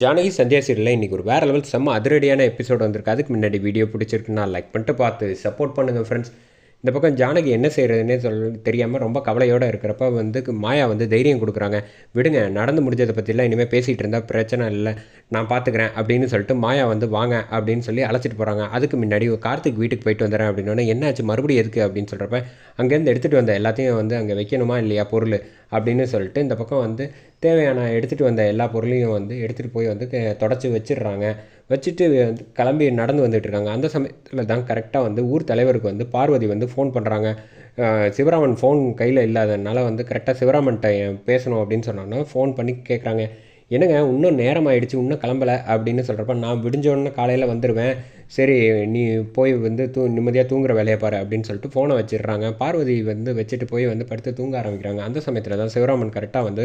ஜானகி சந்தியா சீரியலில் இன்றைக்கி ஒரு வேறு லெவல் செம்ம அதிரடியான எபிசோட் வந்திருக்கு. அதுக்கு முன்னாடி வீடியோ பிடிச்சிருக்குன்னா லைக் பண்ணிட்டு பார்த்து சப்போர்ட் பண்ணுங்கள் ஃப்ரெண்ட்ஸ் இந்த பக்கம் ஜானகி என்ன செய்கிறதுனே சொல்ல தெரியாமல் ரொம்ப கவலையோடு இருக்கிறப்ப வந்து மாயா வந்து தைரியம் கொடுக்குறாங்க. விடுங்க நடந்து முடிஞ்சதை பற்றிலாம் இனிமேல் பேசிகிட்டு இருந்தால் பிரச்சனை இல்லை. நான் பார்த்துக்கிறேன் அப்படின்னு சொல்லிட்டு மாயா வந்து வாங்க அப்படின்னு சொல்லி அழைச்சிட்டு போகிறாங்க அதுக்கு முன்னாடி கார்த்திக் வீட்டுக்கு போயிட்டு வந்துடுறேன் அப்படின்னோடனே என்னாச்சு? மறுபடியும் எதுக்கு? அப்படின்னு சொல்கிறப்ப அங்கேருந்து எடுத்துகிட்டு வந்த எல்லாத்தையும் வந்து அங்கே வைக்கணுமா இல்லையா? பொருள். அப்படின்னு சொல்லிட்டு இந்த பக்கம் வந்து தேவையான எடுத்துகிட்டு வந்த எல்லா பொருளையும் வந்து எடுத்துகிட்டு போய் வந்து தொடச்சி வச்சிடுறாங்க. வச்சுட்டு வந்து கிளம்பி நடந்து வந்துட்டு இருக்காங்க. அந்த சமயத்தில் தான் கரெக்டாக வந்து ஊர் தலைவருக்கு வந்து பார்வதி வந்து ஃபோன் பண்ணுறாங்க சிவராமன் ஃபோன் கையில் இல்லாததுனால வந்து கரெக்டாக சிவராமன்கிட்ட பேசணும் அப்படின்னு சொன்னோன்னா ஃபோன் பண்ணி கேட்குறாங்க என்னங்க இன்னும் நேரம் ஆயிடுச்சு இன்னும் கிளம்பலை அப்படின்னு சொல்கிறப்ப நான் விடிஞ்சோடனே காலையில் வந்துடுவேன் சரி நீ போய் வந்து தூ நிம்மதியாக தூங்குற வேலையை பாரு அப்படின்னு சொல்லிட்டு ஃபோனை வச்சிடுறாங்க. பார்வதி வந்து வச்சுட்டு போய் வந்து படுத்து தூங்க ஆரம்பிக்கிறாங்க. அந்த சமயத்தில் தான் சிவராமன் கரெக்டாக வந்து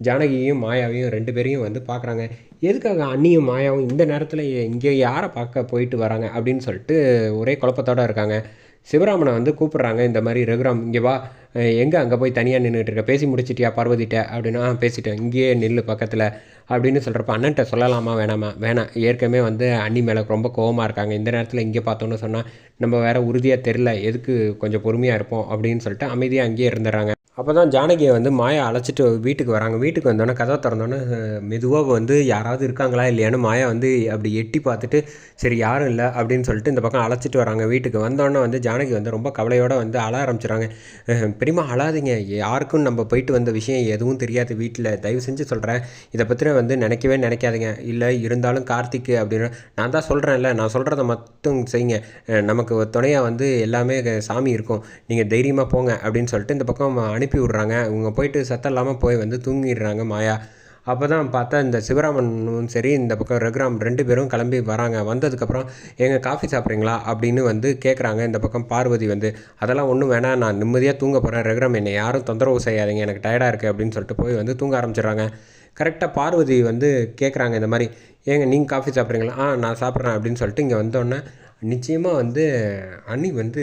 ஜானகியும் மாயாவையும் ரெண்டு பேரையும் வந்து பார்க்குறாங்க. எதுக்காக அண்ணியும் மாயாவும் இந்த நேரத்தில் இங்கே யாரை பார்க்க போயிட்டு வராங்க அப்படின்னு சொல்லிட்டு ஒரே குழப்பத்தோடு இருக்காங்க. சிவராமனை வந்து கூப்பிட்றாங்க இந்த மாதிரி ரகுராம் இங்கே வா. எங்கே அங்கே போய் தனியாக நின்றுட்டு இருக்க? பேசி முடிச்சிட்டியா பார்வதிட்ட? அப்படின்னா பேசிட்டேன். இங்கேயே நில்லு பக்கத்தில் அப்படின்னு சொல்கிறப்ப அண்ணன்ட்ட சொல்லலாமா வேணாமா? வேணாம். ஏற்கனவே வந்து அண்ணி மேலே ரொம்ப கோவமாக இருக்காங்க. இந்த நேரத்தில் இங்கே பார்த்தோன்னு சொன்னால் நம்ம வேறு உறுதியாக தெரில எதுக்கு கொஞ்சம் பொறுமையாக இருப்போம் அப்படின்னு சொல்லிட்டு அமைதியாக அங்கேயே இருந்துடுறாங்க. அப்போ தான் ஜானகியை வந்து மாயா அழைச்சிட்டு வீட்டுக்கு வராங்க. வீட்டுக்கு வந்தோடனே கதை திறந்தோன்னே மெதுவாக வந்து யாராவது இருக்காங்களா இல்லையான்னு? மாயா வந்து அப்படி எட்டி பார்த்துட்டு சரி யாரும் இல்லை அப்படின்னு சொல்லிட்டு இந்த பக்கம் அழைச்சிட்டு வராங்க. வீட்டுக்கு வந்தோடனே வந்து ஜானகி வந்து ரொம்ப கவலையோடு வந்து அழ ஆரம்பிச்சிடுறாங்க. பெரியமா அழாதீங்க. யாருக்கும் நம்ம போயிட்டு வந்த விஷயம் எதுவும் தெரியாது வீட்டில் தயவு செஞ்சு சொல்கிறேன் இதை பற்றி வந்து நினைக்கவே நினைக்காதீங்க. இல்லை இருந்தாலும் கார்த்திக்கு அப்படின்னு நான் தான் சொல்கிறேன்ல நான் சொல்கிறத மட்டும் செய்யுங்க. நமக்கு துணையாக வந்து எல்லாமே சாமி இருக்கும். நீங்கள் தைரியமாக போங்க அப்படின்னு சொல்லிட்டு இந்த பக்கம் அனுப்பி விட்றாங்க இவங்க போயிட்டு சத்தம் இல்லாமல் போய் வந்து தூங்கிடுறாங்க மாயா. அப்போ தான் பார்த்தா இந்த சிவராமனும் சரி இந்த பக்கம் ரகுராம் ரெண்டு பேரும் கிளம்பி வராங்க. வந்ததுக்கப்புறம் எங்கள் காஃபி சாப்பிட்றீங்களா? அப்படின்னு வந்து கேட்குறாங்க இந்த பக்கம் பார்வதி வந்து. அதெல்லாம் ஒன்றும் வேணாம் நான் நிம்மதியாக தூங்க போகிறேன் ரகுராம் என்னை யாரும் தொந்தரவு செய்யாதீங்க. எனக்கு டயர்டாக இருக்குது அப்படின்னு சொல்லிட்டு போய் வந்து தூங்க ஆரம்பிச்சிடுறாங்க. கரெக்டாக பார்வதி வந்து கேட்குறாங்க இந்த மாதிரி ஏங்க நீங்கள் காஃபி சாப்பிட்றீங்களா? ஆ நான் சாப்பிட்றேன். அப்படின்னு சொல்லிட்டு இங்கே வந்தோடனே நிச்சயமாக வந்து அண்ணி வந்து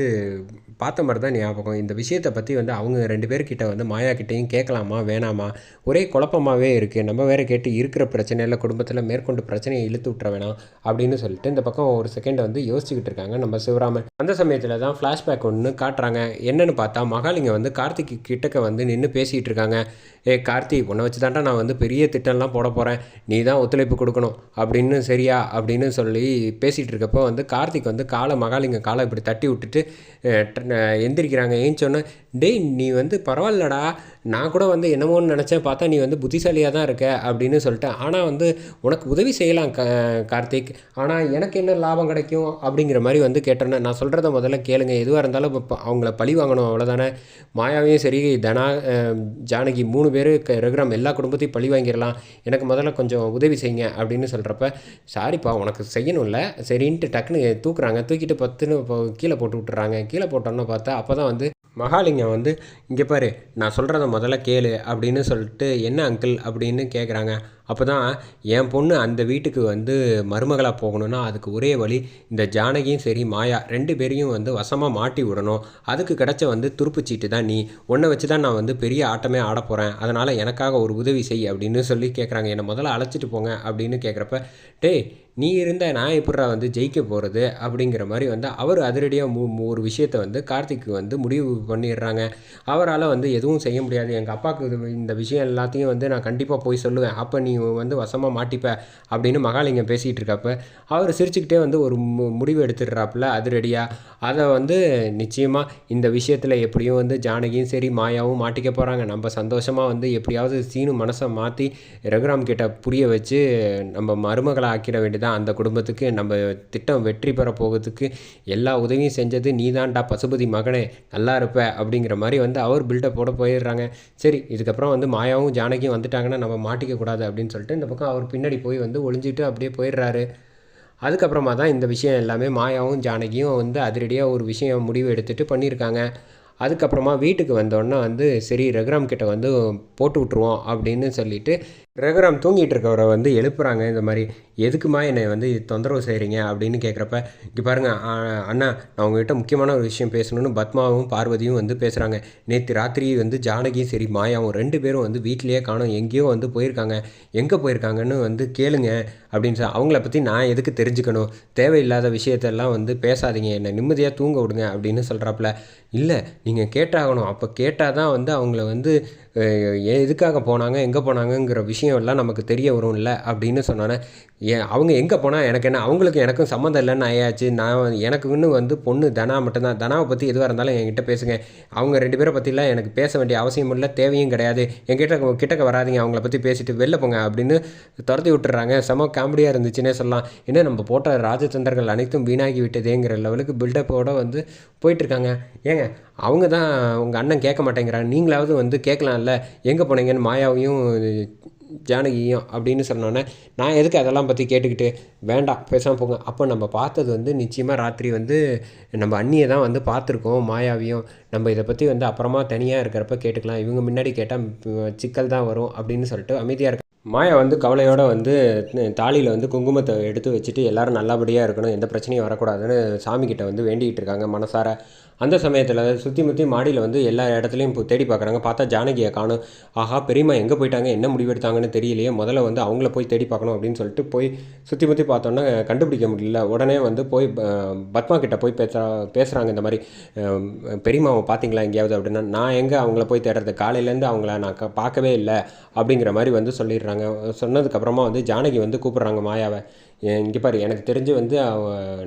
பார்த்த மாதிரி தான் ஞாபகம். இந்த விஷயத்தை பற்றி வந்து அவங்க ரெண்டு பேர்கிட்ட வந்து மாயா கிட்டேயும் கேட்கலாமா வேணாமா? ஒரே குழப்பமாகவே இருக்குது நம்ம வேறு கேட்டு இருக்கிற பிரச்சனையில் குடும்பத்தில் மேற்கொண்டு பிரச்சனையை இழுத்து விட்ற வேணாம் அப்படின்னு சொல்லிட்டு இந்த பக்கம் ஒரு செகண்டை வந்து யோசிச்சுக்கிட்டு இருக்காங்க நம்ம சிவராமன். அந்த சமயத்தில் தான் ஃப்ளாஷ்பேக் ஒன்று காட்டுறாங்க. என்னென்னு பார்த்தா மகாலிங்க வந்து கார்த்திக் கிட்டக்க வந்து நின்று பேசிகிட்டு இருக்காங்க. ஏ கார்த்தி உன்னை வச்சு தாண்டா நான் வந்து பெரிய திட்டம்லாம் போட போகிறேன் நீ தான் ஒத்துழைப்பு கொடுக்கணும். அப்படின்னு சரியா அப்படின்னு சொல்லி பேசிகிட்டு இருக்கப்போ வந்து கார்த்திக் வந்து காலை மகாலிங்க காலை இப்படி தட்டி விட்டுட்டு எந்திரிக்கிறாங்க. ஏஞ்சோன்னே டேய் நீ வந்து பரவாயில்லடா. நான் கூட வந்து என்னமோன்னு நினச்சேன். பார்த்தா நீ வந்து புத்திசாலியாக தான் இருக்க. அப்படின்னு சொல்லிட்டேன். ஆனால் வந்து உனக்கு உதவி செய்யலாம் க கார்த்திக். ஆனால் எனக்கு என்ன லாபம் கிடைக்கும்? அப்படிங்கிற மாதிரி வந்து கேட்டோன்னே நான் சொல்கிறத முதல்ல கேளுங்க. எதுவாக இருந்தாலும் இப்போ அவங்கள பழி வாங்கணும். அவ்வளோதானே மாயாவையும் சரி தனா ஜானகி மூணு பேர் க ரகுராம் எல்லா குடும்பத்தையும் பழி வாங்கிடலாம். எனக்கு முதல்ல கொஞ்சம் உதவி செய்யுங்க அப்படின்னு சொல்கிறப்ப சாரிப்பா உனக்கு செய்யணும்ல. சரின்ட்டு டக்குன்னு தூக்குறாங்க. தூக்கிட்டு பத்துன்னு கீழே போட்டு விட்டுறாங்க. கீழே போட்டோன்னா பார்த்தா அப்போ தான் வந்து மகாலிங்கம் வந்து இங்கே பாரு நான் சொல்கிறத முதல்ல கேளு அப்படின்னு சொல்லிட்டு என்ன அங்கிள் அப்படின்னு கேட்குறாங்க அப்போ தான் என் பொண்ணு அந்த வீட்டுக்கு வந்து மருமகளாக போகணுன்னா அதுக்கு ஒரே வழி இந்த ஜானகியும் சரி மாயா ரெண்டு பேரையும் வந்து வசமாக மாட்டி விடணும். அதுக்கு கிடச்ச வந்து துருப்புச்சீட்டு தான் நீ. உன்னை வச்சு தான் நான் வந்து பெரிய ஆட்டமே ஆட போகிறேன் அதனால் எனக்காக ஒரு உதவி செய் அப்படின்னு சொல்லி கேட்குறாங்க என்னை முதல்ல அழைச்சிட்டு போங்க அப்படின்னு கேட்குறப்ப டே நீ இருந்தால் நான் எப்படா வந்து ஜெயிக்க போகிறது அப்படிங்கிற மாதிரி வந்து அவர் அதிரடியாக மூ ஒரு விஷயத்தை வந்து கார்த்திக்கு வந்து முடிவு பண்ணிடுறாங்க. அவரால் வந்து எதுவும் செய்ய முடியாது. எங்கள் அப்பாவுக்கு இந்த விஷயம் எல்லாத்தையும் வந்து நான் கண்டிப்பாக போய் சொல்லுவேன். அப்போ நீ நீ வந்து வசமாக மாட்டிப்ப அப்படின்னு மகாலிங்கம் பேசிகிட்டு இருக்கப்ப அவர் சிரிச்சுக்கிட்டே வந்து ஒரு மு முடிவு எடுத்துடுறாப்புல அது ரெடியாக அதை வந்து நிச்சயமாக இந்த விஷயத்தில் எப்படியும் வந்து ஜானகியும் சரி மாயாவும் மாட்டிக்க போகிறாங்க நம்ம சந்தோஷமாக வந்து எப்படியாவது சீனு மனசை மாற்றி ரகுராம் கிட்ட புரிய வச்சு நம்ம மருமகளை ஆக்கிட வேண்டியதான் அந்த குடும்பத்துக்கு நம்ம திட்டம் வெற்றி பெற போகிறதுக்கு எல்லா உதவியும் செஞ்சது நீ தான்டா பசுபதி மகனே நல்லா இருப்ப அப்படிங்கிற மாதிரி வந்து அவர் பில்டப்போட போயிடுறாங்க. சரி இதுக்கப்புறம் வந்து மாயாவும் ஜானகியும் வந்துட்டாங்கன்னா நம்ம மாட்டிக்க கூடாது அப்படின்னு அப்படின்னு சொல்லிட்டு இந்த பக்கம் அவர் பின்னாடி போய் வந்து ஒளிஞ்சிட்டு அப்படியே போயிடுறாரு. அதுக்கப்புறமா தான் இந்த விஷயம் எல்லாமே மாயாவும் ஜானகியும் வந்து அதிரடியாக ஒரு விஷயம் முடிவு எடுத்துகிட்டு பண்ணியிருக்காங்க. அதுக்கப்புறமா வீட்டுக்கு வந்தோடனே வந்து சரி ரகுராம் கிட்ட வந்து போட்டு விட்ருவோம் அப்படின்னு சொல்லிட்டு ரகுராம் தூங்கிட்டு இருக்கவரை வந்து எழுப்புறாங்க இந்த மாதிரி. எதுக்குமா என்னை வந்து தொந்தரவு செய்கிறீங்க அப்படின்னு கேட்குறப்ப இங்கே பாருங்கள் அண்ணா நான் உங்ககிட்ட முக்கியமான ஒரு விஷயம் பேசணும்னு பத்மாவும் பார்வதியும் வந்து பேசுகிறாங்க நேற்று ராத்திரி வந்து ஜானகியும் சரி மாயாவும் ரெண்டு பேரும் வந்து வீட்டிலேயே காணும். எங்கேயோ வந்து போயிருக்காங்க. எங்கே போயிருக்காங்கன்னு வந்து கேளுங்க அப்படின்னு சொல்லி அவங்கள பற்றி நான் எதுக்கு தெரிஞ்சுக்கணும்? தேவையில்லாத விஷயத்தெல்லாம் வந்து பேசாதீங்க. என்னை நிம்மதியாக தூங்க விடுங்க அப்படின்னு சொல்கிறாப்புல இல்லை நீங்கள் கேட்டாகணும். அப்போ கேட்டால் தான் வந்து அவங்கள வந்து எதுக்காக போனாங்க எங்கே போனாங்கங்கிற விஷயம் எல்லாம் நமக்கு தெரிய வரும்ல அப்படின்னு சொன்னோன்னே ஏன் அவங்க எங்கே போனால் எனக்கு என்ன அவங்களுக்கு எனக்கும் சம்மந்தம் இல்லைன்னு ஆயாச்சு. நான் எனக்கு இன்னும் வந்து பொண்ணு தனா மட்டும்தான். தனாவை பற்றி எதுவாக இருந்தாலும் என்கிட்ட பேசுங்க. அவங்க ரெண்டு பேரை பற்றிலாம் எனக்கு பேச வேண்டிய அவசியம் இல்லை தேவையும் கிடையாது. என்கிட்ட கிட்டக்க வராதிங்க அவங்கள பற்றி பேசிட்டு வெளில போங்க அப்படின்னு துரத்தி விட்டுறாங்க. செம காமெடியாக இருந்துச்சுன்னே சொல்லலாம். என்ன நம்ம போட்ட ராஜதந்திரங்கள் அனைத்தும் வீணாகி விட்டதேங்கிற லெவலுக்கு பில்டப்போடு வந்து போயிட்டுருக்காங்க. ஏங்க அவங்க தான் உங்கள் அண்ணன் கேட்க மாட்டேங்கிறாங்க. நீங்களாவது வந்து கேட்கலாம்ல. எங்கே போனீங்கன்னு மாயாவையும் ஜானகியும் அப்படின்னு சொன்னோன்னே நான் எதுக்கு அதெல்லாம் பற்றி கேட்டுக்கிட்டு வேண்டாம் பேசாமல் போங்க. அப்போ நம்ம பார்த்தது வந்து நிச்சயமாக ராத்திரி வந்து நம்ம அண்ணியை தான் வந்து பார்த்துருக்கோம் மாயாவையும். நம்ம இதை பற்றி வந்து அப்புறமா தனியாக இருக்கிறப்ப கேட்டுக்கலாம். இவங்க முன்னாடி கேட்டால் சிக்கல் தான் வரும் அப்படின்னு சொல்லிட்டு அமைதியாக இருக்க மாயா வந்து கவலையோடு வந்து தாலியில் வந்து குங்குமத்தை எடுத்து வச்சுட்டு எல்லோரும் நல்லபடியாக இருக்கணும் எந்த பிரச்சனையும் வரக்கூடாதுன்னு சாமிக்கிட்ட வந்து வேண்டிகிட்டு இருக்காங்க மனசார. அந்த சமயத்தில் சுற்றி முற்றி மாடியில் வந்து எல்லா இடத்துலையும் இப்போ தேடி பார்க்குறாங்க பார்த்தா ஜானகியை காணும். ஆஹா பெரியம்மா எங்கே போயிட்டாங்க? என்ன முடிவெடுத்தாங்கன்னு தெரியலையே. முதல்ல வந்து அவங்கள போய் தேடி பார்க்கணும் அப்படின்னு சொல்லிட்டு போய் சுற்றி முற்றி பார்த்தோன்னா கண்டுபிடிக்க முடியல. உடனே வந்து போய் பத்மா கிட்ட போய் பேச பேசுகிறாங்க இந்த மாதிரி பெரியம்மாவை பார்த்தீங்களா எங்கேயாவது அப்படின்னா நான் எங்கே அவங்கள போய் தேடுறது? காலையிலேருந்து அவங்கள நான் பார்க்கவே இல்லை அப்படிங்கிற மாதிரி வந்து சொல்லிடுறாங்க. சொன்னதுக்கப்புறமா வந்து ஜானகி வந்து கூப்பிட்றாங்க மாயாவை. இங்கே பாரு எனக்கு தெரிஞ்சு வந்து அவ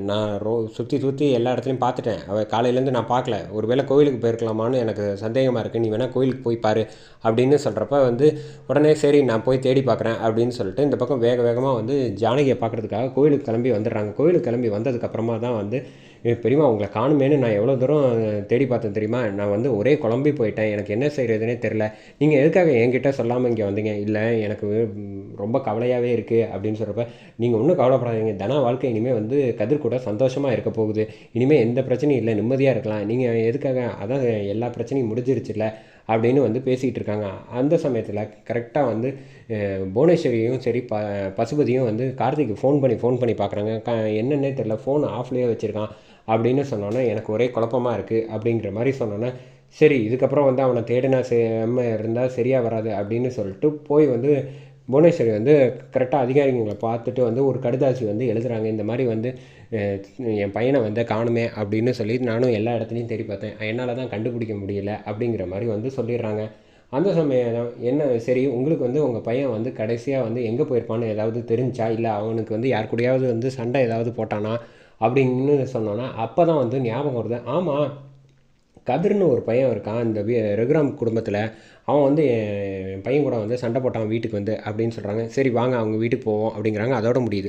நான் ரோ சுற்றி சுற்றி எல்லா இடத்துலையும் பார்த்துட்டேன். அவள் காலையிலேருந்து நான் பார்க்கல. ஒரு வேளை கோயிலுக்கு போயிருக்கலாமான்னு எனக்கு சந்தேகமாக இருக்குது நீ வேணால் கோயிலுக்கு போய் பாரு அப்படின்னு சொல்கிறப்ப வந்து உடனே சரி நான் போய் தேடி பார்க்குறேன் அப்படின்னு சொல்லிட்டு இந்த பக்கம் வேக வேகமாக வந்து ஜானகியை பார்க்குறதுக்காக கோயிலுக்கு கிளம்பி வந்துடுறாங்க. கோயிலுக்கு கிளம்பி வந்ததுக்கப்புறமா தான் வந்து பெரியமா உங்களை காணுமேனு நான் எவ்வளோ தூரம் தேடி பார்த்தேன் தெரியுமா? நான் வந்து ஒரே குழம்பி போயிட்டேன். எனக்கு என்ன செய்கிறதுனே தெரில நீங்கள் எதுக்காக என்கிட்ட சொல்லாமல் இங்கே வந்தீங்க? இல்லை எனக்கு ரொம்ப கவலையாகவே இருக்குது அப்படின்னு சொல்கிறப்ப நீங்கள் ஒன்றும் கவலைப்படாதீங்க. தன வாழ்க்கை இனிமேல் வந்து கதிர் கூட சந்தோஷமாக இருக்க போகுது. இனிமேல் எந்த பிரச்சனையும் இல்லை நிம்மதியாக இருக்கலாம். நீங்கள் எதுக்காக அதான் எல்லா பிரச்சனையும் முடிஞ்சிருச்சுல்ல அப்படின்னு வந்து பேசிகிட்டு இருக்காங்க. அந்த சமயத்தில் கரெக்டாக வந்து புவனேஸ்வரியும் சரி ப பசுபதியும் வந்து கார்த்திக்கு ஃபோன் பண்ணி ஃபோன் பண்ணி பார்க்குறாங்க க என்னென்னே தெரில ஃபோன் ஆஃப்லேயே வச்சுருக்கான் அப்படின்னு சொன்னோன்னே எனக்கு ஒரே குழப்பமாக இருக்குது அப்படிங்கிற மாதிரி சொன்னோன்னே சரி இதுக்கப்புறம் வந்து அவனை தேடினா செம்ம இருந்தால் சரியாக வராது அப்படின்னு சொல்லிட்டு போய் வந்து புவனேஸ்வரி வந்து கரெக்டாக அதிகாரிகளை பார்த்துட்டு வந்து ஒரு கடுதாசி வந்து எழுதுகிறாங்க இந்த மாதிரி வந்து என் பையனை வந்து காணுமே அப்படின்னு சொல்லி நானும் எல்லா இடத்துலையும் தேடி பார்த்தேன். என்னால் தான் கண்டுபிடிக்க முடியல அப்படிங்கிற மாதிரி வந்து சொல்லிடுறாங்க. அந்த சமயம் என்ன சரி உங்களுக்கு வந்து உங்கள் பையன் வந்து கடைசியாக வந்து எங்கே போயிருப்பான்னு ஏதாவது தெரிஞ்சா இல்லை அவனுக்கு வந்து யார் கூடயாவது வந்து சண்டை ஏதாவது போட்டானா அப்படின்னு சொன்னோன்னா அப்போ தான் வந்து ஞாபகம் வருது. ஆமாம் கதிர்னு ஒரு பையன் இருக்கான். இந்த ரகுராம் குடும்பத்தில் அவன் வந்து என் பையன் கூட வந்து சண்டை போட்டான் வீட்டுக்கு வந்து அப்படின்னு சொல்கிறாங்க சரி வாங்க அவங்க வீட்டுக்கு போவோம் அப்படிங்கிறாங்க. அதோட முடியுது.